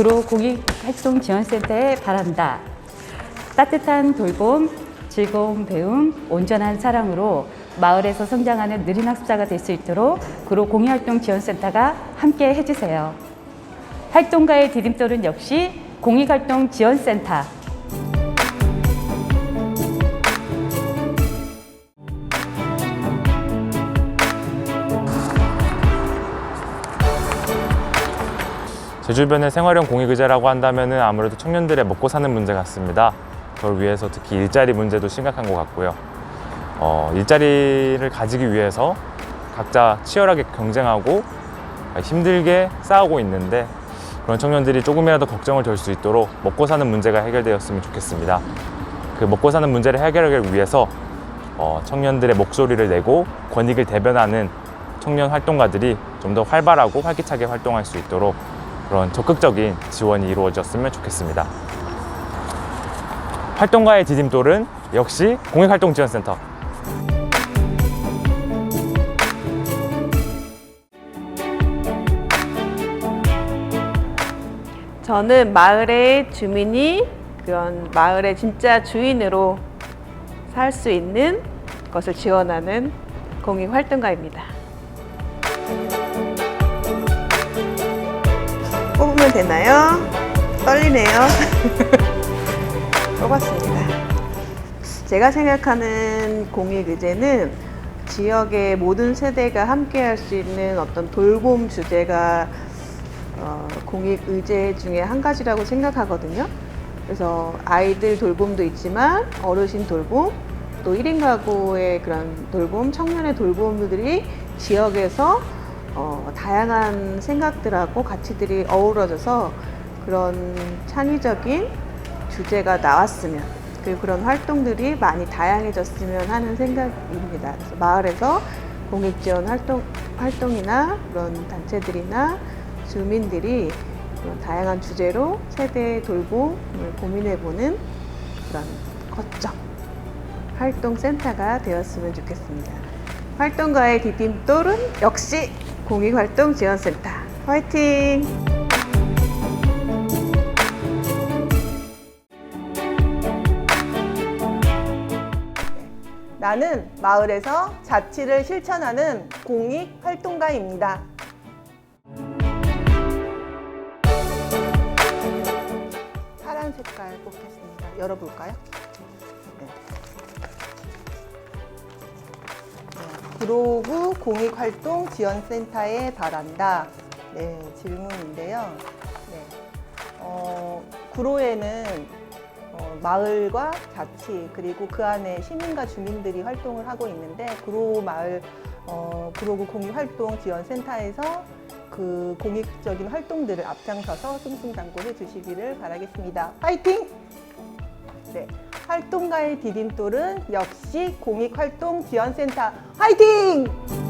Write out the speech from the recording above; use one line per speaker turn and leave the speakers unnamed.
구로 공익 활동 지원센터에 바란다. 따뜻한 돌봄, 즐거운 배움, 온전한 사랑으로 마을에서 성장하는 느린 학습자가 될 수 있도록 구로 공익활동 지원센터가 함께 해주세요. 활동가의 디딤돌은 역시 공익활동 지원센터.
제 주변의 생활형 공익의제라고 한다면 아무래도 청년들의 먹고 사는 문제 같습니다. 그걸 위해서 특히 일자리 문제도 심각한 것 같고요. 어, 일자리를 가지기 위해서 각자 치열하게 경쟁하고 힘들게 싸우고 있는데 그런 청년들이 조금이라도 걱정을 덜 수 있도록 먹고 사는 문제가 해결되었으면 좋겠습니다. 그 먹고 사는 문제를 해결하기 위해서 어, 청년들의 목소리를 내고 권익을 대변하는 청년 활동가들이 좀 더 활발하고 활기차게 활동할 수 있도록 그런 적극적인 지원이 이루어졌으면 좋겠습니다. 활동가의 디딤돌은 역시 공익활동지원센터.
저는 마을의 주민이 그런 마을의 진짜 주인으로 살 수 있는 것을 지원하는 공익 활동가입니다. 뽑으면 되나요? 떨리네요. 뽑았습니다. 제가 생각하는 공익 의제는 지역의 모든 세대가 함께 할 수 있는 어떤 돌봄 주제가 어, 공익 의제 중에 한 가지라고 생각하거든요. 그래서 아이들 돌봄도 있지만 어르신 돌봄, 또 1인 가구의 그런 돌봄, 청년의 돌봄들이 지역에서 어, 다양한 생각들하고 가치들이 어우러져서 그런 창의적인 주제가 나왔으면 그리고 그런 활동들이 많이 다양해졌으면 하는 생각입니다. 그래서 마을에서 공익 지원 활동, 활동이나 그런 단체들이나 주민들이 그런 다양한 주제로 세대 돌봄을 고민해보는 그런 거점 활동센터가 되었으면 좋겠습니다. 활동가의 디딤돌은 역시 공익활동지원센터. 화이팅!
나는 마을에서 자치를 실천하는 공익 활동가입니다. 파란 색깔 뽑겠습니다. 열어볼까요? 네. 네, 구로구 공익활동 지원센터에 바란다. 네, 질문인데요. 네. 어, 구로에는 어, 마을과 자치 그리고 그 안에 시민과 주민들이 활동을 하고 있는데 구로 마을 어, 구로구 공익활동 지원센터에서 그 공익적인 활동들을 앞장서서 승승장구해 주시기를 바라겠습니다. 파이팅! 네, 활동가의 디딤돌은 역시 공익활동 지원센터 화이팅!